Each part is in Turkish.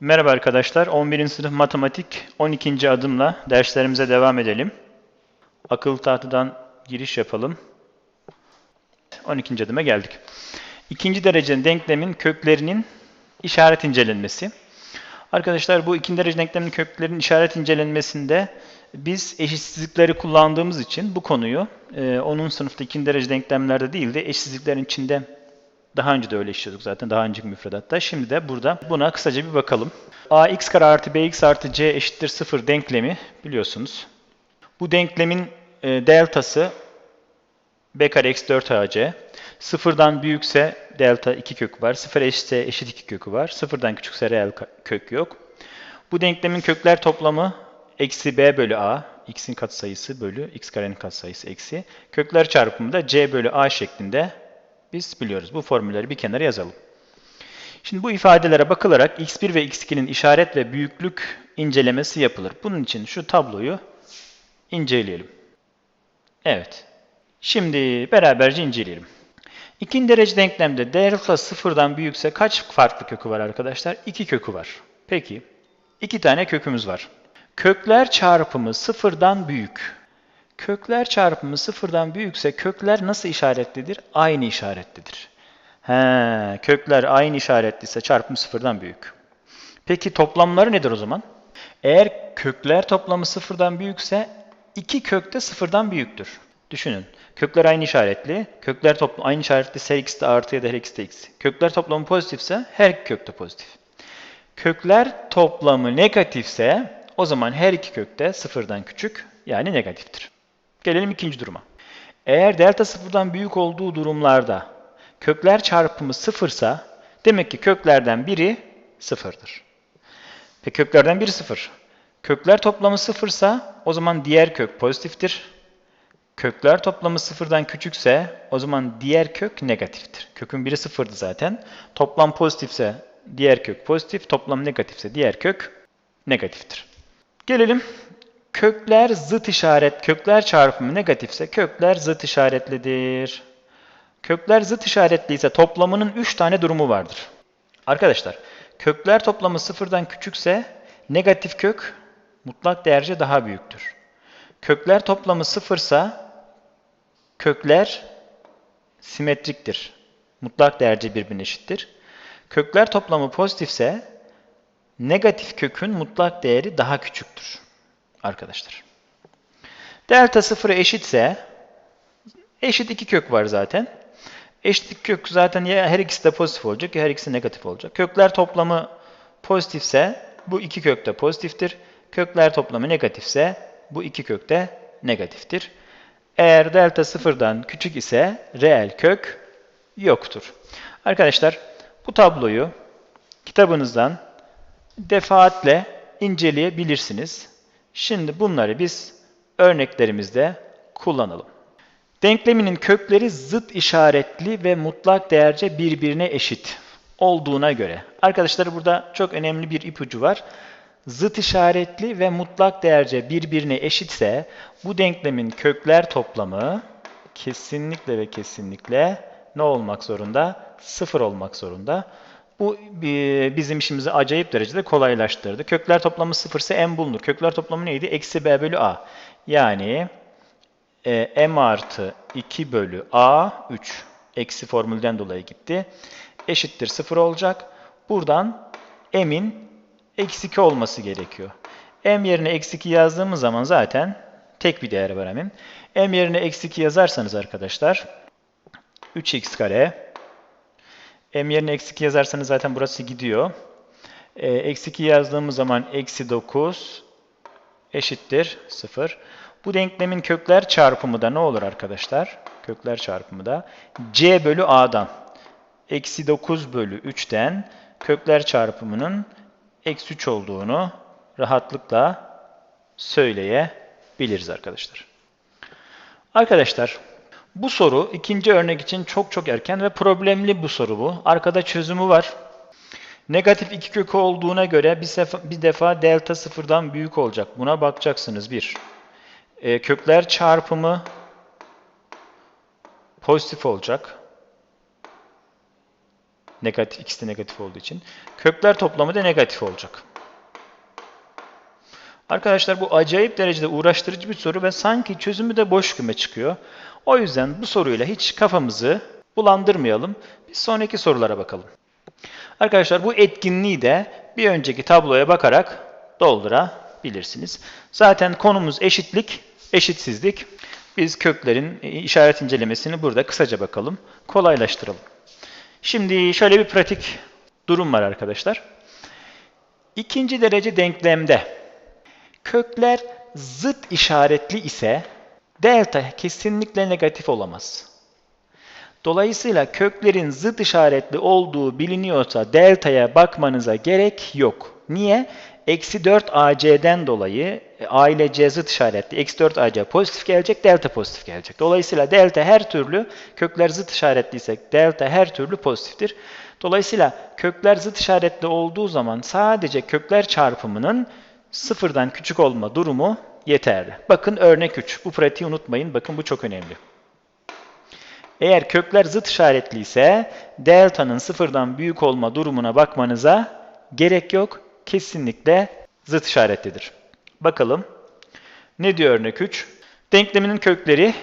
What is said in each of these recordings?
Merhaba arkadaşlar. 11. sınıf matematik 12. adımla derslerimize devam edelim. Akıl tahtadan giriş yapalım. 12. adıma geldik. İkinci derecenin denklemin köklerinin işaret incelenmesi. Arkadaşlar bu ikinci derece denklemin köklerinin işaret incelenmesinde biz eşitsizlikleri kullandığımız için bu konuyu e, onun sınıfta ikinci derece denklemlerde değil de eşitsizliklerin içinde daha önce de öyle işliyorduk zaten daha önceki müfredatta. Şimdi de burada buna kısaca bir bakalım. ax kare artı bx artı c eşittir 0 denklemi biliyorsunuz. Bu denklemin e, deltası b kare eksi 4ac. Sıfırdan büyükse delta 2 kökü var. Sıfır eşitse eşit 2 kökü var. Sıfırdan küçükse reel kök yok. Bu denklemin kökler toplamı eksi b bölü a. x'in katsayısı bölü x karenin katsayısı eksi. Kökler çarpımı da c bölü a şeklinde biz biliyoruz. Bu formülleri bir kenara yazalım. Şimdi bu ifadelere bakılarak x1 ve x2'nin işaret ve büyüklük incelemesi yapılır. Bunun için şu tabloyu inceleyelim. Evet. Şimdi beraberce inceleyelim. İkinci derece denklemde delta sıfırdan büyükse kaç farklı kökü var arkadaşlar? İki kökü var. Peki. iki tane kökümüz var. Kökler çarpımı sıfırdan büyük. Kökler çarpımı sıfırdan büyükse kökler nasıl işaretlidir? Aynı işaretlidir. He, kökler aynı işaretliyse çarpım sıfırdan büyük. Peki toplamları nedir o zaman? Eğer kökler toplamı sıfırdan büyükse iki kök de sıfırdan büyüktür. Düşünün. Kökler aynı işaretli. Kökler toplamı aynı işaretli her ikisi de artı ya da her ikisi de eksi. Kökler toplamı pozitifse her iki kök de pozitif. Kökler toplamı negatifse o zaman her iki kök de sıfırdan küçük yani negatiftir. Gelelim ikinci duruma. Eğer delta sıfırdan büyük olduğu durumlarda kökler çarpımı sıfırsa demek ki köklerden biri sıfırdır. Ve köklerden biri sıfır. Kökler toplamı sıfırsa o zaman diğer kök pozitiftir. Kökler toplamı sıfırdan küçükse o zaman diğer kök negatiftir. Kökün biri sıfırdı zaten. Toplam pozitifse diğer kök pozitif, toplam negatifse diğer kök negatiftir. Gelelim kökler zıt işaret, kökler çarpımı negatifse kökler zıt işaretlidir. Kökler zıt işaretliyse toplamının 3 tane durumu vardır. Arkadaşlar, kökler toplamı sıfırdan küçükse negatif kök mutlak değerce daha büyüktür. Kökler toplamı sıfırsa kökler simetriktir. Mutlak değerce birbirine eşittir. Kökler toplamı pozitifse negatif kökün mutlak değeri daha küçüktür. Arkadaşlar. Delta sıfıra eşitse eşit iki kök var zaten. Eşitlik kök zaten ya her ikisi de pozitif olacak ya her ikisi negatif olacak. Kökler toplamı pozitifse bu iki kök de pozitiftir. Kökler toplamı negatifse bu iki kök de negatiftir. Eğer delta sıfırdan küçük ise reel kök yoktur. Arkadaşlar bu tabloyu kitabınızdan defaatle inceleyebilirsiniz. Şimdi bunları biz örneklerimizde kullanalım. Denkleminin kökleri zıt işaretli ve mutlak değerce birbirine eşit olduğuna göre. Arkadaşlar burada çok önemli bir ipucu var. Zıt işaretli ve mutlak değerce birbirine eşitse bu denklemin kökler toplamı kesinlikle ve kesinlikle ne olmak zorunda? Sıfır olmak zorunda. Bu bi- bizim işimizi acayip derecede kolaylaştırdı. Kökler toplamı sıfırsa m bulunur. Kökler toplamı neydi? Eksi b bölü a. Yani e, m artı 2 bölü a 3 eksi formülden dolayı gitti. Eşittir 0 olacak. Buradan m'in eksi 2 olması gerekiyor. m yerine eksi 2 yazdığımız zaman zaten tek bir değer var m'in. m yerine eksi 2 yazarsanız arkadaşlar 3x kare m yerine eksi 2 yazarsanız zaten burası gidiyor. E, eksi 2 yazdığımız zaman eksi 9 eşittir 0. Bu denklemin kökler çarpımı da ne olur arkadaşlar? Kökler çarpımı da c bölü a'dan eksi 9 bölü 3'ten kökler çarpımının eksi 3 olduğunu rahatlıkla söyleyebiliriz arkadaşlar. Arkadaşlar bu soru ikinci örnek için çok çok erken ve problemli bu soru bu. Arkada çözümü var. Negatif iki kökü olduğuna göre bir, bir defa delta sıfırdan büyük olacak. Buna bakacaksınız bir. E, kökler çarpımı pozitif olacak. Negatif, ikisi de negatif olduğu için. Kökler toplamı da negatif olacak. Arkadaşlar bu acayip derecede uğraştırıcı bir soru ve sanki çözümü de boş küme çıkıyor. O yüzden bu soruyla hiç kafamızı bulandırmayalım. Bir sonraki sorulara bakalım. Arkadaşlar bu etkinliği de bir önceki tabloya bakarak doldurabilirsiniz. Zaten konumuz eşitlik, eşitsizlik. Biz köklerin işaret incelemesini burada kısaca bakalım. Kolaylaştıralım. Şimdi şöyle bir pratik durum var arkadaşlar. İkinci derece denklemde kökler zıt işaretli ise delta kesinlikle negatif olamaz. Dolayısıyla köklerin zıt işaretli olduğu biliniyorsa delta'ya bakmanıza gerek yok. Niye? Eksi 4 AC'den dolayı e, A ile C zıt işaretli. Eksi 4 AC pozitif gelecek, delta pozitif gelecek. Dolayısıyla delta her türlü, kökler zıt işaretliysek delta her türlü pozitiftir. Dolayısıyla kökler zıt işaretli olduğu zaman sadece kökler çarpımının sıfırdan küçük olma durumu yeterli. Bakın örnek 3. Bu pratiği unutmayın. Bakın bu çok önemli. Eğer kökler zıt işaretli ise delta'nın sıfırdan büyük olma durumuna bakmanıza gerek yok. Kesinlikle zıt işaretlidir. Bakalım. Ne diyor örnek 3? Denkleminin kökleri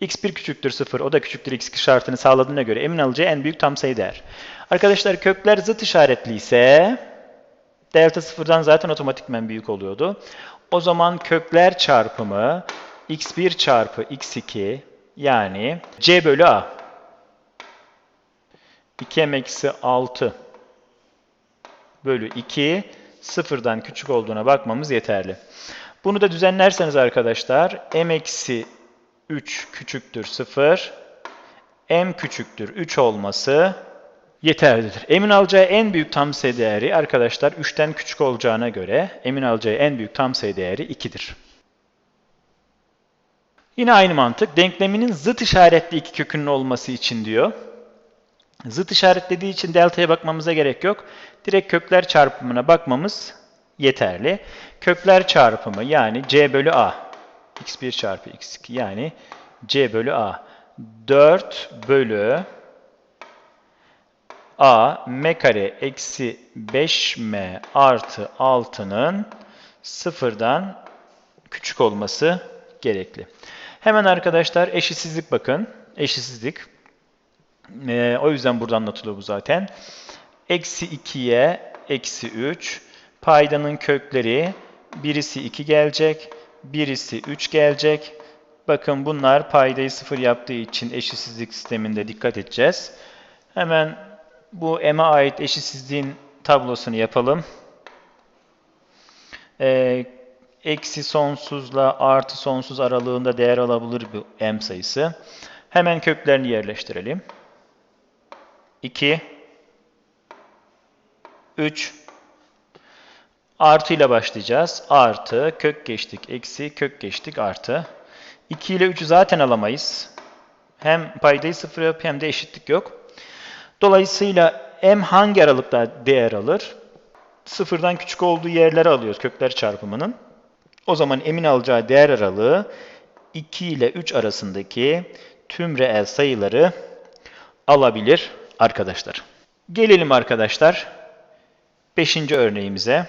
x1 küçüktür 0, o da küçüktür x2 şartını sağladığına göre emin alacağı en büyük tam sayı değer. Arkadaşlar kökler zıt işaretli ise delta sıfırdan zaten otomatikmen büyük oluyordu. O zaman kökler çarpımı x1 çarpı x2 yani c bölü a 2m eksi 6 bölü 2 sıfırdan küçük olduğuna bakmamız yeterli. Bunu da düzenlerseniz arkadaşlar m eksi 3 küçüktür 0 m küçüktür 3 olması yeterlidir. Emin alacağı en büyük tam sayı değeri arkadaşlar 3'ten küçük olacağına göre emin alacağı en büyük tam sayı değeri 2'dir. Yine aynı mantık. Denkleminin zıt işaretli iki kökünün olması için diyor. Zıt işaretlediği için delta'ya bakmamıza gerek yok. Direkt kökler çarpımına bakmamız yeterli. Kökler çarpımı yani c bölü a. x1 çarpı x2 yani c bölü a. 4 bölü a m kare eksi 5m artı 6'nın sıfırdan küçük olması gerekli. Hemen arkadaşlar eşitsizlik bakın. Eşitsizlik. Ee, o yüzden burada anlatılıyor bu zaten. Eksi 2'ye eksi 3. Paydanın kökleri birisi 2 gelecek. Birisi 3 gelecek. Bakın bunlar paydayı 0 yaptığı için eşitsizlik sisteminde dikkat edeceğiz. Hemen bu m'e ait eşitsizliğin tablosunu yapalım. Ee, eksi sonsuzla artı sonsuz aralığında değer alabilir bu m sayısı. Hemen köklerini yerleştirelim. 2 3 artı ile başlayacağız. Artı, kök geçtik, eksi, kök geçtik, artı. 2 ile 3'ü zaten alamayız. Hem paydayı sıfır yapıp hem de eşitlik yok. Dolayısıyla m hangi aralıkta değer alır? Sıfırdan küçük olduğu yerleri alıyoruz kökler çarpımının. O zaman emin alacağı değer aralığı 2 ile 3 arasındaki tüm reel sayıları alabilir arkadaşlar. Gelelim arkadaşlar 5. örneğimize.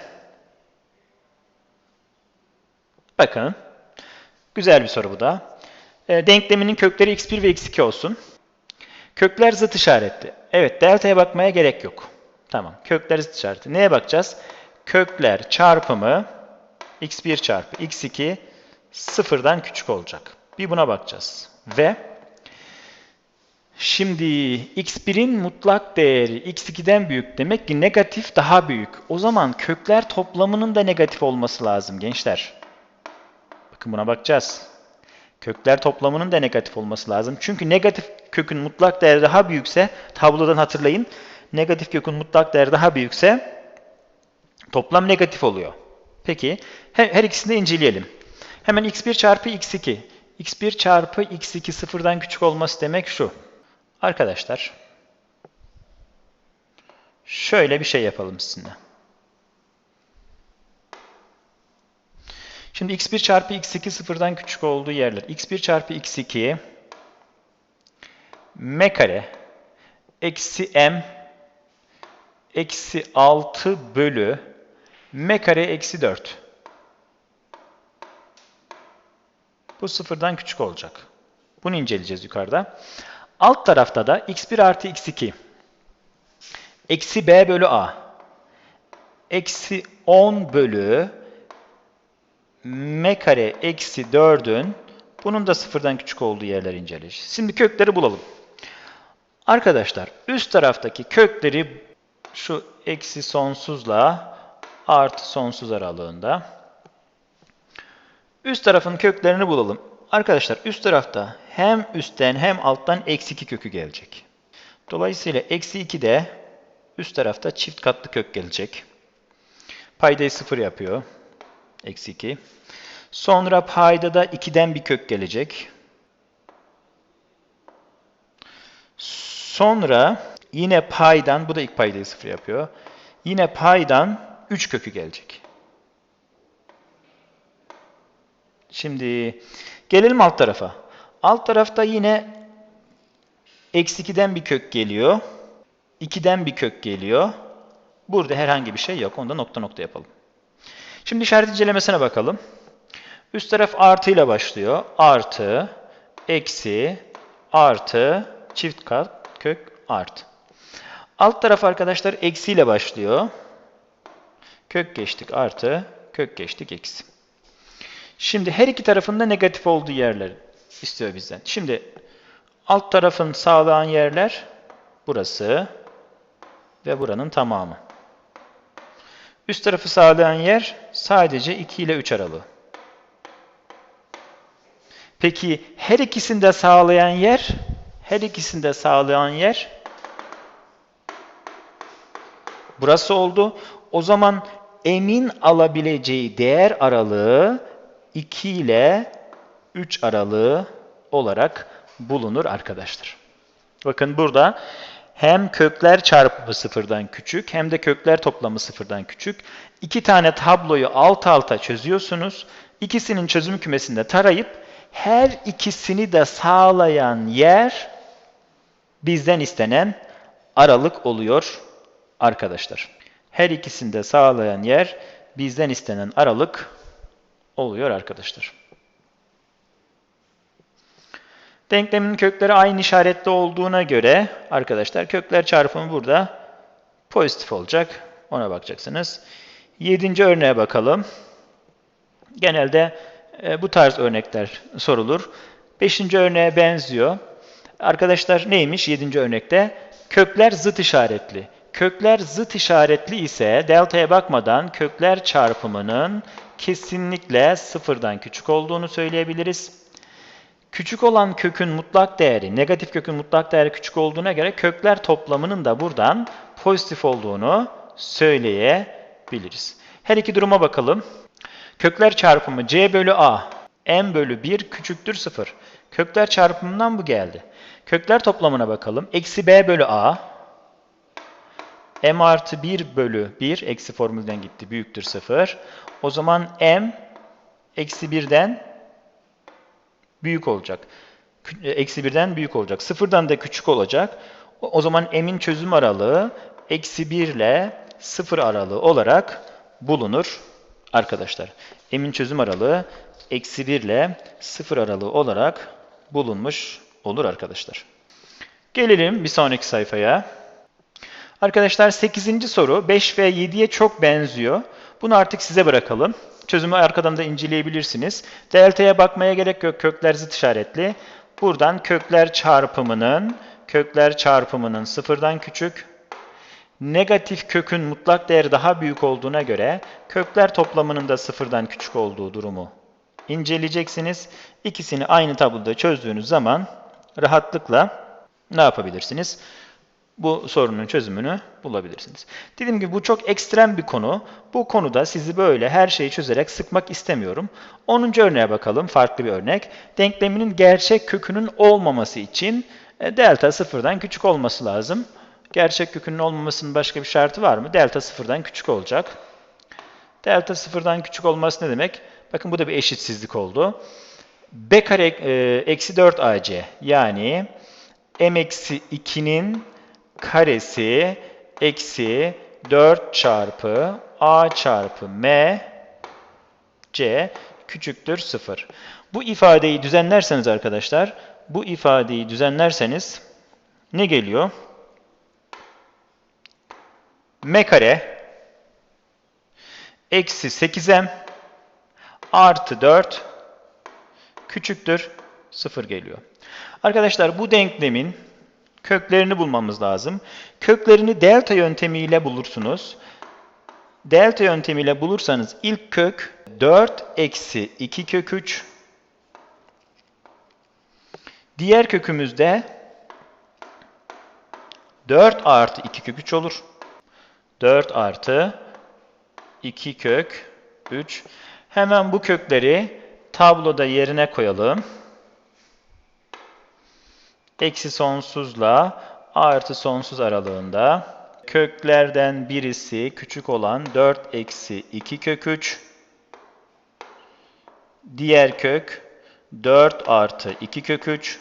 Bakın. Güzel bir soru bu da. E, denkleminin kökleri x1 ve x2 olsun. Kökler zıt işaretli. Evet, delta'ya bakmaya gerek yok. Tamam, kökler zıt işaretli. Neye bakacağız? Kökler çarpımı x1 çarpı x2 sıfırdan küçük olacak. Bir buna bakacağız. Ve şimdi x1'in mutlak değeri x2'den büyük demek ki negatif daha büyük. O zaman kökler toplamının da negatif olması lazım gençler. Bakın buna bakacağız. Kökler toplamının da negatif olması lazım. Çünkü negatif kökün mutlak değeri daha büyükse, tablodan hatırlayın, negatif kökün mutlak değeri daha büyükse toplam negatif oluyor. Peki her, her ikisini de inceleyelim. Hemen x1 çarpı x2. x1 çarpı x2 sıfırdan küçük olması demek şu. Arkadaşlar şöyle bir şey yapalım sizinle. Şimdi x1 çarpı x2 sıfırdan küçük olduğu yerler. x1 çarpı x2 m kare eksi m eksi 6 bölü m kare eksi 4. Bu sıfırdan küçük olacak. Bunu inceleyeceğiz yukarıda. Alt tarafta da x1 artı x2 eksi b bölü a eksi 10 bölü m kare eksi 4'ün bunun da sıfırdan küçük olduğu yerleri inceleyeceğiz. Şimdi kökleri bulalım. Arkadaşlar üst taraftaki kökleri şu eksi sonsuzla artı sonsuz aralığında. Üst tarafın köklerini bulalım. Arkadaşlar üst tarafta hem üstten hem alttan eksi 2 kökü gelecek. Dolayısıyla eksi 2 de üst tarafta çift katlı kök gelecek. Paydayı 0 yapıyor. Eksi 2. Sonra payda da 2'den bir kök gelecek. Sonra yine paydan, bu da ilk paydayı 0 yapıyor. Yine paydan 3 kökü gelecek. Şimdi gelelim alt tarafa. Alt tarafta yine eksi 2'den bir kök geliyor. 2'den bir kök geliyor. Burada herhangi bir şey yok. Onda nokta nokta yapalım. Şimdi işaret incelemesine bakalım. Üst taraf artı ile başlıyor. Artı, eksi, artı, çift kat, kök, artı. Alt taraf arkadaşlar eksiyle başlıyor. Kök geçtik artı, kök geçtik eksi. Şimdi her iki tarafında negatif olduğu yerler istiyor bizden. Şimdi alt tarafın sağlayan yerler burası ve buranın tamamı. Üst tarafı sağlayan yer sadece 2 ile 3 aralığı. Peki her ikisini de sağlayan yer, her ikisini de sağlayan yer burası oldu. O zaman emin alabileceği değer aralığı 2 ile 3 aralığı olarak bulunur arkadaşlar. Bakın burada hem kökler çarpımı sıfırdan küçük hem de kökler toplamı sıfırdan küçük. İki tane tabloyu alt alta çözüyorsunuz. İkisinin çözüm kümesinde tarayıp her ikisini de sağlayan yer bizden istenen aralık oluyor arkadaşlar. Her ikisini de sağlayan yer bizden istenen aralık oluyor arkadaşlar. Denklemin kökleri aynı işaretli olduğuna göre arkadaşlar kökler çarpımı burada pozitif olacak. Ona bakacaksınız. Yedinci örneğe bakalım. Genelde e, bu tarz örnekler sorulur. Beşinci örneğe benziyor. Arkadaşlar neymiş yedinci örnekte? Kökler zıt işaretli. Kökler zıt işaretli ise delta'ya bakmadan kökler çarpımının kesinlikle sıfırdan küçük olduğunu söyleyebiliriz. Küçük olan kökün mutlak değeri, negatif kökün mutlak değeri küçük olduğuna göre kökler toplamının da buradan pozitif olduğunu söyleyebiliriz. Her iki duruma bakalım. Kökler çarpımı c bölü a, m bölü 1 küçüktür 0. Kökler çarpımından bu geldi. Kökler toplamına bakalım. Eksi b bölü a, m artı 1 bölü 1, eksi formülden gitti, büyüktür 0. O zaman m eksi 1'den büyük olacak. E, eksi birden büyük olacak. Sıfırdan da küçük olacak. O zaman m'in çözüm aralığı eksi 1 ile 0 aralığı olarak bulunur arkadaşlar. M'in çözüm aralığı eksi 1 ile 0 aralığı olarak bulunmuş olur arkadaşlar. Gelelim bir sonraki sayfaya. Arkadaşlar 8. soru 5 ve 7'ye çok benziyor. Bunu artık size bırakalım. Çözümü arkadan da inceleyebilirsiniz. Delta'ya bakmaya gerek yok. Kökler zıt işaretli. Buradan kökler çarpımının kökler çarpımının sıfırdan küçük. Negatif kökün mutlak değeri daha büyük olduğuna göre kökler toplamının da sıfırdan küçük olduğu durumu inceleyeceksiniz. İkisini aynı tabloda çözdüğünüz zaman rahatlıkla ne yapabilirsiniz? Bu sorunun çözümünü bulabilirsiniz. Dediğim gibi bu çok ekstrem bir konu. Bu konuda sizi böyle her şeyi çözerek sıkmak istemiyorum. 10. örneğe bakalım, farklı bir örnek. Denkleminin gerçek kökünün olmaması için e, delta sıfırdan küçük olması lazım. Gerçek kökünün olmamasının başka bir şartı var mı? Delta sıfırdan küçük olacak. Delta sıfırdan küçük olması ne demek? Bakın bu da bir eşitsizlik oldu. B kare e, eksi 4 AC yani m eksi 2'nin karesi eksi 4 çarpı a çarpı m c küçüktür 0. Bu ifadeyi düzenlerseniz arkadaşlar, bu ifadeyi düzenlerseniz ne geliyor? m kare eksi 8m artı 4 küçüktür 0 geliyor. Arkadaşlar bu denklemin köklerini bulmamız lazım. Köklerini delta yöntemiyle bulursunuz. Delta yöntemiyle bulursanız ilk kök 4 eksi 2 kök 3. Diğer kökümüzde 4 artı 2 kök 3 olur. 4 artı 2 kök 3. Hemen bu kökleri tabloda yerine koyalım. Eksi sonsuzla artı sonsuz aralığında köklerden birisi küçük olan 4 eksi 2 kök 3. Diğer kök 4 artı 2 kök 3.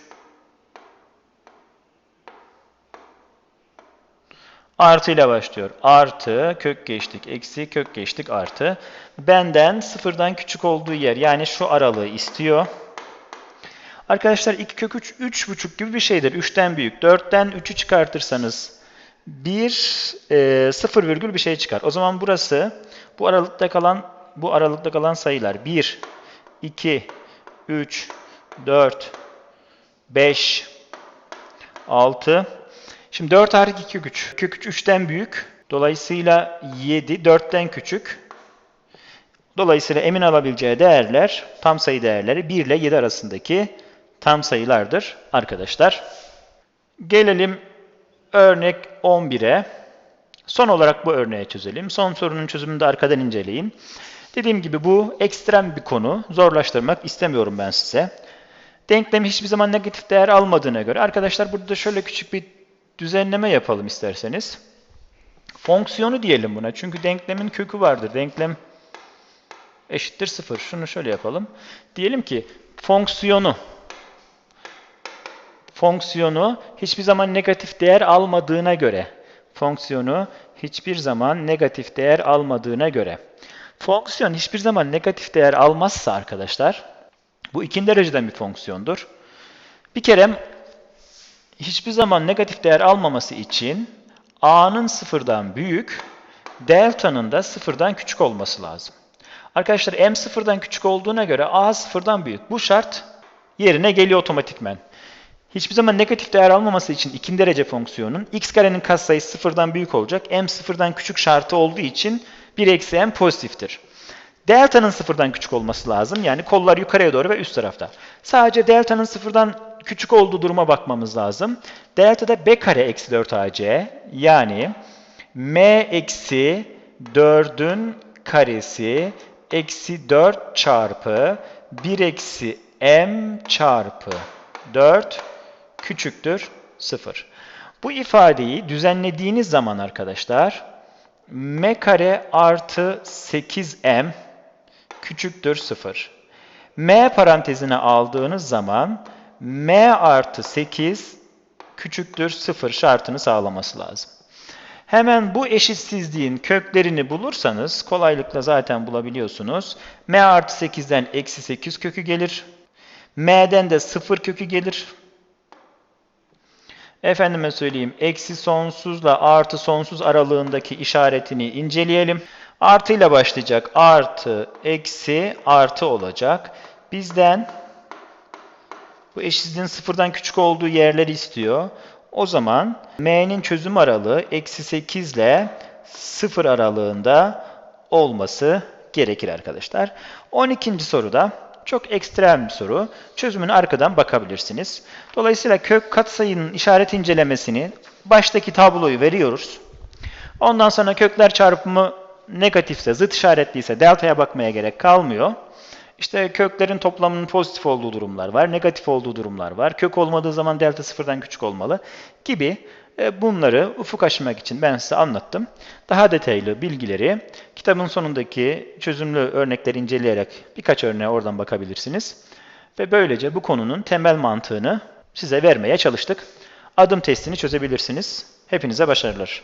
Artı ile başlıyor. Artı, kök geçtik, eksi, kök geçtik, artı. Benden sıfırdan küçük olduğu yer, yani şu aralığı istiyor. Arkadaşlar 2 kök 3, 3,5 gibi bir şeydir. 3'ten büyük. 4'ten 3'ü çıkartırsanız 1, e, 0 virgül bir şey çıkar. O zaman burası, bu aralıkta kalan, bu aralıkta kalan sayılar 1, 2, 3, 4, 5, 6, Şimdi 4 artı 2 kök 3. Kök 3 3'ten büyük. Dolayısıyla 7 4'ten küçük. Dolayısıyla emin alabileceği değerler, tam sayı değerleri 1 ile 7 arasındaki tam sayılardır arkadaşlar. Gelelim örnek 11'e. Son olarak bu örneği çözelim. Son sorunun çözümünü de arkadan inceleyin. Dediğim gibi bu ekstrem bir konu. Zorlaştırmak istemiyorum ben size. Denklem hiçbir zaman negatif değer almadığına göre arkadaşlar burada şöyle küçük bir düzenleme yapalım isterseniz. Fonksiyonu diyelim buna. Çünkü denklemin kökü vardır. Denklem eşittir sıfır. Şunu şöyle yapalım. Diyelim ki fonksiyonu fonksiyonu hiçbir zaman negatif değer almadığına göre fonksiyonu hiçbir zaman negatif değer almadığına göre fonksiyon hiçbir zaman negatif değer almazsa arkadaşlar bu ikinci dereceden bir fonksiyondur. Bir kere hiçbir zaman negatif değer almaması için a'nın sıfırdan büyük, delta'nın da sıfırdan küçük olması lazım. Arkadaşlar m sıfırdan küçük olduğuna göre a sıfırdan büyük. Bu şart yerine geliyor otomatikmen. Hiçbir zaman negatif değer almaması için ikinci derece fonksiyonun x karenin katsayısı sıfırdan büyük olacak. m sıfırdan küçük şartı olduğu için 1 eksi m pozitiftir. Delta'nın sıfırdan küçük olması lazım. Yani kollar yukarıya doğru ve üst tarafta. Sadece delta'nın sıfırdan küçük olduğu duruma bakmamız lazım. Delta da b kare eksi 4ac yani m eksi 4'ün karesi eksi 4 çarpı 1 eksi m çarpı 4 küçüktür 0. Bu ifadeyi düzenlediğiniz zaman arkadaşlar m kare artı 8m küçüktür 0. m parantezine aldığınız zaman m artı 8 küçüktür 0 şartını sağlaması lazım. Hemen bu eşitsizliğin köklerini bulursanız kolaylıkla zaten bulabiliyorsunuz. m artı 8'den eksi 8 kökü gelir. m'den de 0 kökü gelir. Efendime söyleyeyim eksi sonsuzla artı sonsuz aralığındaki işaretini inceleyelim. Artı ile başlayacak. Artı, eksi, artı olacak. Bizden bu eşitsizliğin sıfırdan küçük olduğu yerleri istiyor. O zaman m'nin çözüm aralığı eksi 8 ile 0 aralığında olması gerekir arkadaşlar. 12. soruda çok ekstrem bir soru. Çözümünü arkadan bakabilirsiniz. Dolayısıyla kök katsayının işaret incelemesini baştaki tabloyu veriyoruz. Ondan sonra kökler çarpımı negatifse, zıt işaretliyse delta'ya bakmaya gerek kalmıyor. İşte köklerin toplamının pozitif olduğu durumlar var, negatif olduğu durumlar var. Kök olmadığı zaman delta sıfırdan küçük olmalı gibi bunları ufuk açmak için ben size anlattım. Daha detaylı bilgileri kitabın sonundaki çözümlü örnekleri inceleyerek birkaç örneğe oradan bakabilirsiniz. Ve böylece bu konunun temel mantığını size vermeye çalıştık. Adım testini çözebilirsiniz. Hepinize başarılar.